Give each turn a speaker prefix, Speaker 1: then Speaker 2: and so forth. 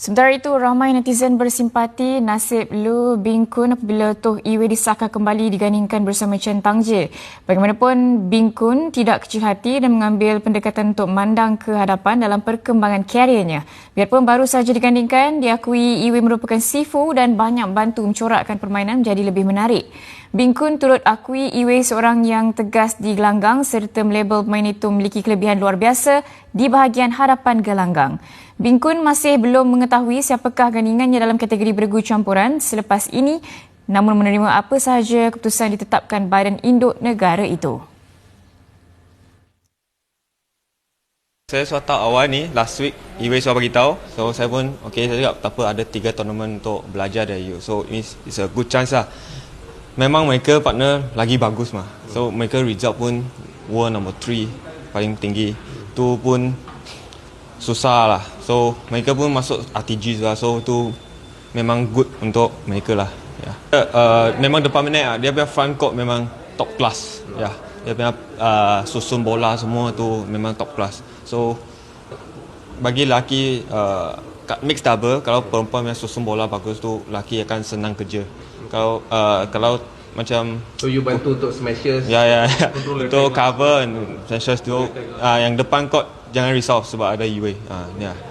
Speaker 1: Sementara itu, ramai netizen bersimpati nasib Lu Bing Kun apabila Toh Iwe disahkan kembali digandingkan bersama Chen Tang Jie. Bagaimanapun, Bing Kun tidak kecil hati dan mengambil pendekatan untuk mandang ke hadapan dalam perkembangan kariernya. Biarpun baru saja digandingkan, diakui Iwe merupakan sifu dan banyak bantu mencorakkan permainan menjadi lebih menarik. Bing Kun turut akui Iwe seorang yang tegas di gelanggang serta melabel pemain itu memiliki kelebihan luar biasa di bahagian hadapan gelanggang. Bing Kun masih belum mengetahui siapakah gandingannya dalam kategori bergu campuran selepas ini namun menerima apa sahaja keputusan ditetapkan badan induk negara itu.
Speaker 2: Saya sudah tahu awal ni, last week, Iwe sudah beritahu. So, saya pun, okay, saya cakap, tak apa, ada tiga tournament untuk belajar dari you. So, it's, it's a good chance lah. Memang mereka partner lagi bagus mah. So, mereka result pun world number three, paling tinggi. Tu pun susah lah. So mereka pun masuk RTG lah. So tu memang good untuk mereka lah. Ya. Yeah. Uh, memang depan minit lah. Dia punya front court memang top class. Ya. Yeah. Dia punya uh, susun bola semua tu memang top class. So bagi laki uh, mix double kalau perempuan yang susun bola bagus tu laki akan senang kerja. Kalau uh, kalau macam
Speaker 3: so you bantu untuk smashes
Speaker 2: ya ya, ya. untuk cover and smashes tu uh, yang depan court jangan risau sebab ada UA. Ha, uh, ya.